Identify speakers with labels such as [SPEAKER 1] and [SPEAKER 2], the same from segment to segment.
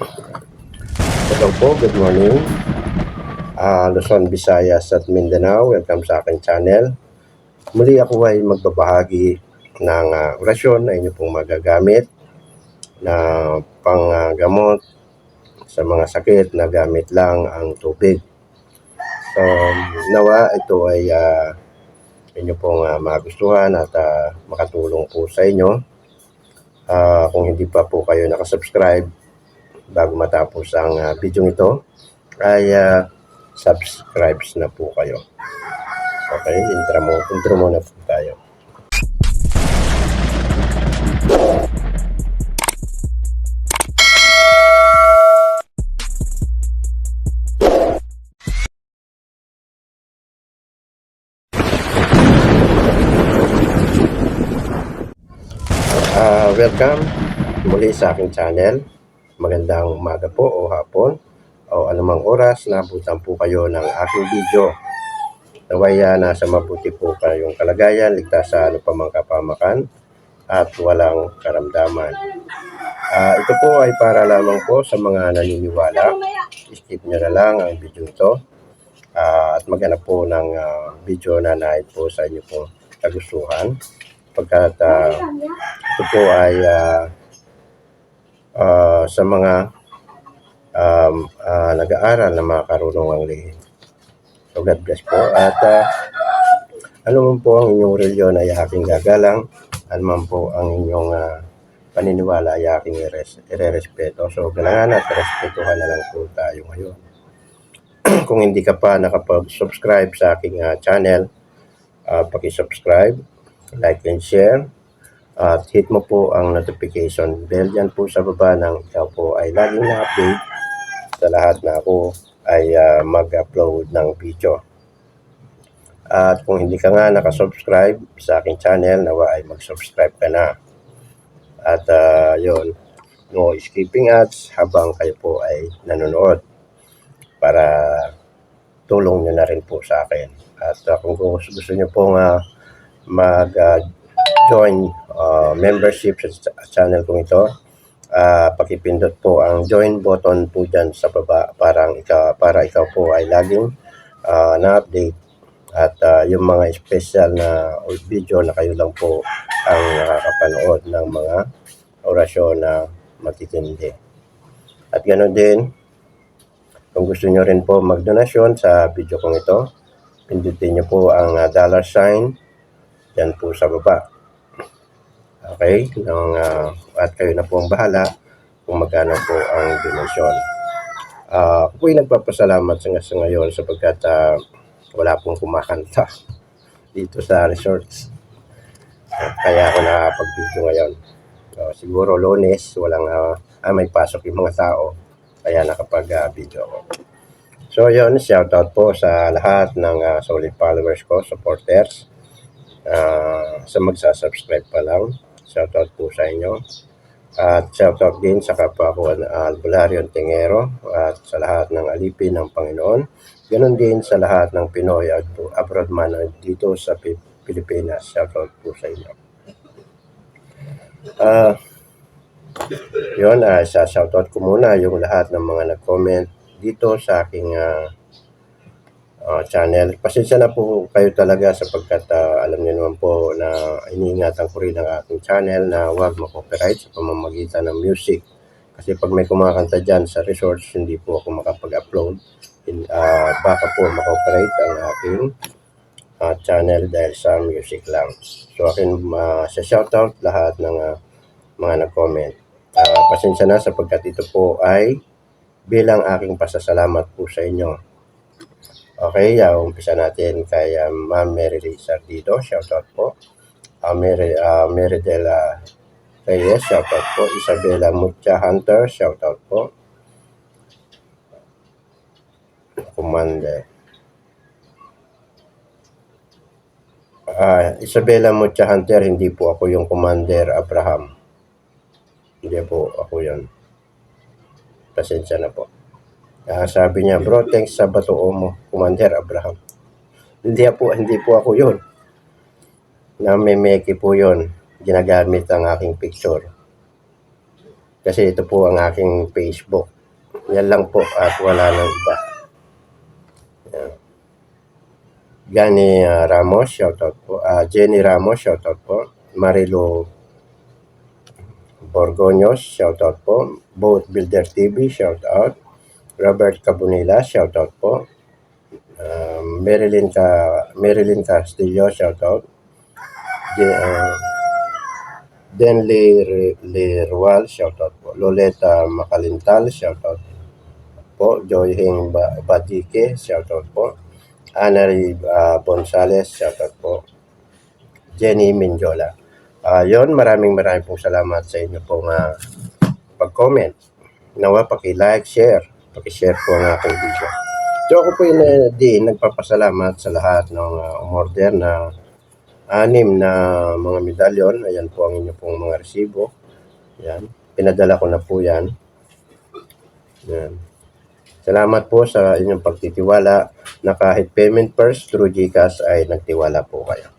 [SPEAKER 1] Hello po, good morning. Ah, Luzon, Visayas at Mindanao, welcome sa aking channel. Muli ako ay magbabahagi ng ah, orasyon na inyo pong magagamit na panggamot sa mga sakit na gamit lang ang tubig. So, nawa ito ay ah, inyo pong ah, magustuhan at ah, makatulong po sa inyo. Ah, kung hindi pa po kayo nakasubscribe bago matapos ang ah, video ito, ay ah, subscribe na po kayo. Okay, intro mo, intro muna po tayo. Ah, welcome muli sa aking channel. Magandang umaga po o hapon o anumang oras na abutan po kayo ng aking video. Naway ah, nasa mabuti po kayong kalagayan, ligtas sa ano pa mang kapamakan at walang karamdaman. Ah, ito po ay para lamang po sa mga naniniwala. Skip nyo na lang ang video ito Ah, at maghanap po ng ah, video na nais po sa inyo pong kagustuhan pagkat ah, ito po ay ah, ah, sa mga um, ah, nag-aaral na mga karunungang lihim. So God bless po. At ah, ano man po ang inyong reliyon ay aking gagalang, ano man po ang inyong ah, paniniwala ay aking irerespeto. So kailangan at respetuhan na lang po tayo ngayon. Kung hindi ka pa nakapag-subscribe sa aking ah, channel, uh, paki-subscribe, like and share, at hit mo po ang notification bell dyan po sa baba ng ikaw po ay laging na-update sa lahat na ako ay ah, mag-upload ng video. At kung hindi ka nga nakasubscribe sa aking channel, nawa ay mag-subscribe ka na. At ah, yun, no skipping ads habang kayo po ay nanonood para tulong nyo na rin po sa akin. At ah, kung gusto, gusto nyo pong ah, mag-join ah, membership sa channel kong ito, ah, pakipindot po ang join button po dyan sa baba parang ikaw, para ikaw po ay laging ah, na-update at ah, yung mga special na video na kayo lang po ang nakakapanood ng mga orasyon na matitindi. At ganoon din, kung gusto nyo rin po magdonasyon sa video kong ito, pindutin nyo po ang dollar sign dyan po sa baba. Okay? Nang, ah, at kayo na po ang bahala kung magkano po ang donasyon. Ah, ako po'y nagpapasalamat sa, ngayon sapagkat ah, wala pong kumakanta dito sa resorts. Kaya ako nakapag-video ngayon. So, siguro lunes, walang ah, ah, may pasok yung mga tao. Kaya nakapag-video ako. So yun, shoutout po sa lahat ng ah, solid followers ko, supporters. Ah, sa magsasubscribe pa lang, shoutout po sa inyo. At shoutout din sa kapwa ko uh, Albularyo Tingero at sa lahat ng alipin ng Panginoon. Ganon din sa lahat ng Pinoy at abroad man dito sa Pi- Pilipinas. Shoutout po sa inyo. Ah, yun, uh, sa shoutout ko muna yung lahat ng mga nag-comment dito sa aking ah, ah, channel. Pasensya na po kayo talaga sapagkat ah, alam niyo naman po na iniingatan ko rin ang aking channel na huwag makopyright sa pamamagitan ng music. Kasi pag may kumakanta dyan sa resorts, hindi po ako makapag-upload. Ah, baka po makopyright ang aking ah, channel dahil sa music lang. So akin uh, sa shoutout lahat ng ah, mga nag-comment. Ah, pasensya na sapagkat ito po ay bilang aking pasasalamat po sa inyo. Okay, uh, umpisa natin kay uh, Ma'am Mary Rizar dito. Shoutout po. Uh, Mary, uh, Mary de la Reyes, shoutout po. Isabella Mucha Hunter, shoutout po. Commander. Ah, Isabella Mucha Hunter, hindi po ako yung Commander Abraham. Hindi po ako yun. Pasensya na po. Ah, sabi niya, bro, thanks sa batuo mo, Commander Abraham. Hindi po, hindi po ako yun. Na may meki po yun. Ginagamit ang aking picture. Kasi ito po ang aking Facebook. Yan lang po at wala nang iba. Yan. Gani ah, Ramos, shoutout po. Ah, Jenny Ramos, shoutout po. Marilo Borgonios, shoutout po. Boat Builder TV, shoutout. Robert Cabunila, shoutout po. Um, Marilyn Ka Marilyn Castillo, shoutout. De, uh, Denley Lerual, shoutout po. Loleta Makalintal, shoutout po. Joy Hing Ba- Badike, shoutout po. Anari uh, Bonsales, shoutout po. Jenny Minjola. Ah, yon maraming maraming pong salamat sa inyo pong ah, pag-comment. Nawa, paki-like, share. Paki-share po ang aking video. So ako po yun eh, din nagpapasalamat sa lahat ng uh, umorder na anim na mga medalyon. Ayan po ang inyo pong mga resibo. Yan. Pinadala ko na po yan. Yan. Salamat po sa inyong pagtitiwala na kahit payment first through GCash ay nagtiwala po kayo.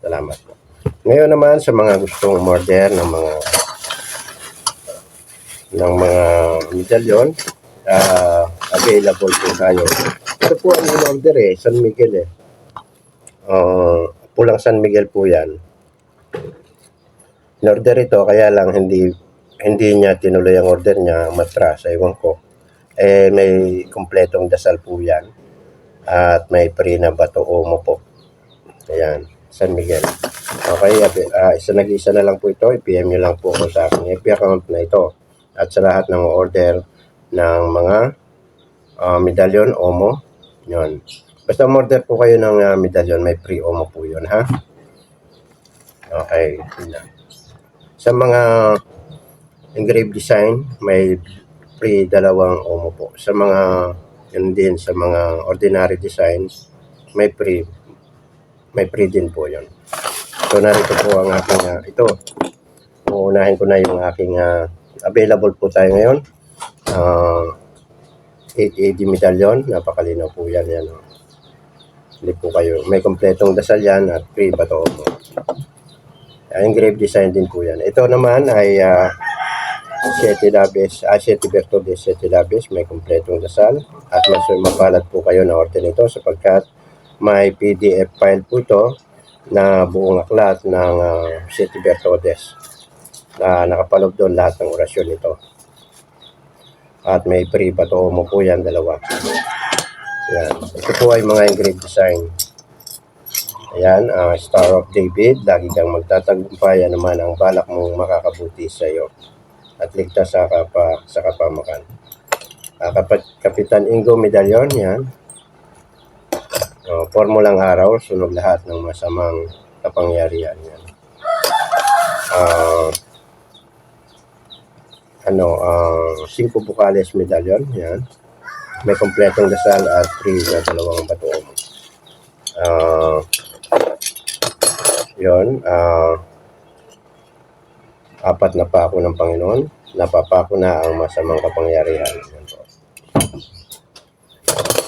[SPEAKER 1] Salamat po. Ngayon naman sa mga gustong umorder ng mga ng mga medalyon, ah, available po tayo. Ito po ang in-order eh, San Miguel eh. Ah, pulang San Miguel po yan. In-order ito, kaya lang hindi hindi niya tinuloy ang order niya, matras, ewan ko. Eh, may kompletong dasal po yan. At may free na bato omo po. Ayan, San Miguel. Okay, uh, isa nag-isa na lang po ito. I-PM nyo lang po ako sa aking FB account na ito. At sa lahat ng order ng mga uh, medalyon, omo, yun. Basta order po kayo ng uh, medalyon, may free omo po yun, ha? Okay. Sa mga engraved design, may free dalawang omo po. Sa mga, yun din, sa mga ordinary design, may free, may free din po yun. So, narito po ang aking, uh, ito, uunahin ko na yung aking, uh, available po tayo ngayon. Uh, 880 medallion, napakalinaw po yan. yan oh. Hindi po kayo, may kompletong dasal yan at free bato mo. Uh, engraved design din po yan. Ito naman ay uh, 7 labis, ah, 7 Bertoldes, 7 labis, may kompletong dasal. At mas mapalat po kayo na order nito sapagkat may PDF file po ito na buong aklat ng uh, 7 Bertoldes na nakapalog doon lahat ng orasyon nito. At may free bato mo po yan, dalawa. Yan. Ito po ay mga engraved design. Ayan, uh, Star of David, lagi kang magtatagumpay, ano man ang balak mong makakabuti sa iyo at ligtas sa, kapa, sa kapamakan. Uh, kapat, Kapitan Ingo Medallion, yan. Uh, formulang araw, sunog lahat ng masamang kapangyarihan yan. Uh, ano, uh, cinco bucales medallion, yan. May kompletong dasal at free na dalawang batuong. Uh, yon uh, apat na pako ng Panginoon, napapako na ang masamang kapangyarihan. Yan po.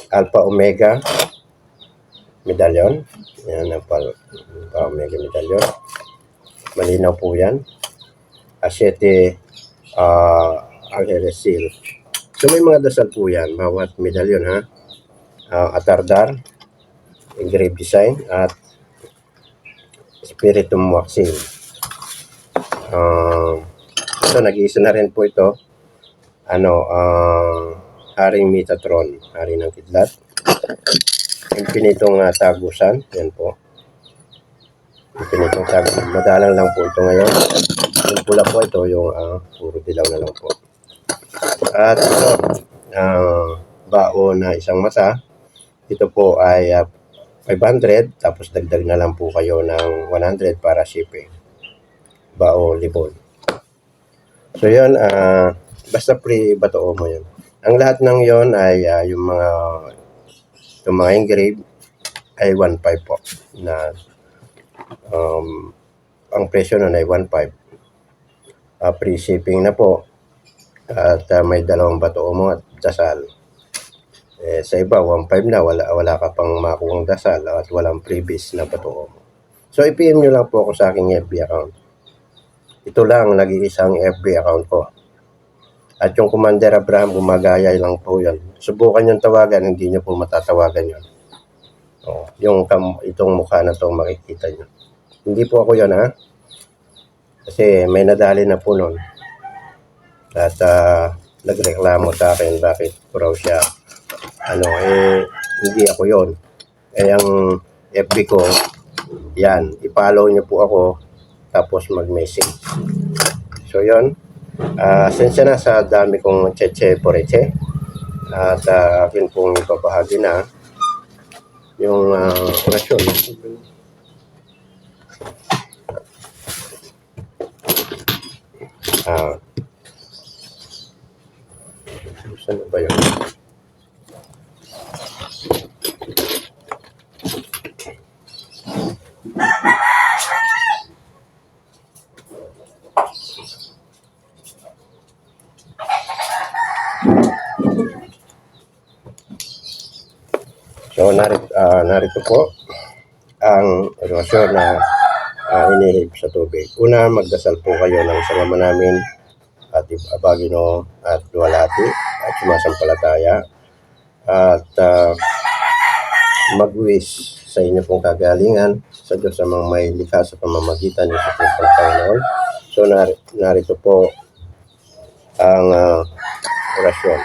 [SPEAKER 1] Alpha Omega medallion. Yan, Alpha, Alpha Omega medallion. Malinaw po yan. Asyete uh, Angeles Seal. So may mga dasal po yan, bawat medallion ha. Uh, atardar, engraved design, at spiritum waxing. Uh, so nag-iisa na rin po ito. Ano, uh, Haring Metatron, Hari ng Kidlat. Infinitong uh, tagusan, yan po. Infinitong tagusan. Madalang lang po ito ngayon. Yung pula po ito, yung uh, puro dilaw na lang po. At ito, uh, bao na isang mata. Ito po ay uh, 500, tapos dagdag na lang po kayo ng 100 para shipping. Bao libon. So yun, uh, basta pre batoo mo yun. Ang lahat ng yon ay uh, yung mga yung mga engrave ay 1.5 po na um, ang presyo nun ay 1.5 uh, free shipping na po at uh, may dalawang bato mo at dasal eh, sa iba 1.5 na wala, wala ka pang makuhang dasal at walang previous na bato mo so i-PM nyo lang po ako sa aking FB account ito lang nag-iisang FB account ko At yung Commander Abraham, gumagaya lang po yun. Subukan yung tawagan, hindi nyo po matatawagan yun. Oh, yung itong mukha na to makikita nyo. Hindi po ako yun ha. Kasi may nadali na po nun. At ah, nagreklamo sa akin bakit ko siya. Ano, eh, hindi ako yon Eh, ang FB ko, yan, i-follow nyo po ako, tapos mag-message. So, yon Ah, sensya na sa dami kong cheche poreche. At ah, akin pong ipapahagi na yung ah, orasyon. Ah, saan ba yun? So, narito, ah, narito po ang orasyon na ah, inihip sa tubig. Una, magdasal po kayo ng sama namin at Abagino at Dualati at sumasampalataya at ah, mag-wish sa inyo pong kagalingan sa Diyos sa mga may likha sa pamamagitan sa Kristo ng Panginoon. So, nar- narito po ang ah, orasyon.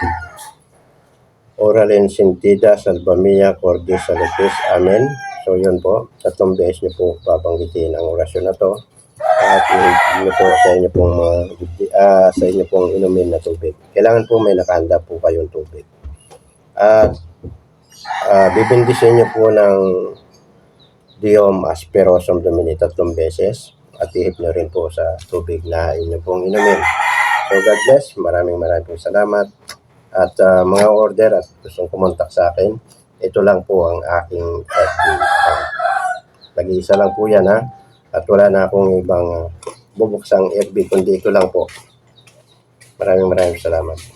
[SPEAKER 1] Oral en sentida, salvamia, cordis, salutes, amen. So, yun po. Tatlong beses niyo po babanggitin ang orasyon na to. At yun po sa inyo pong mga, ah, sa inyo pong inumin na tubig. Kailangan po may nakahanda po kayong tubig. At ah, bibindisin niyo po ng Diom Asperosum Domini tatlong beses at ihip niyo rin po sa tubig na inyo pong inumin. So God bless. Maraming maraming salamat. At ah, mga order at gustong kumontak sa akin, ito lang po ang aking FB account. Nag-iisa lang po yan ha. At wala na akong ibang ah, bubuksang FB kundi ito lang po. Maraming maraming salamat.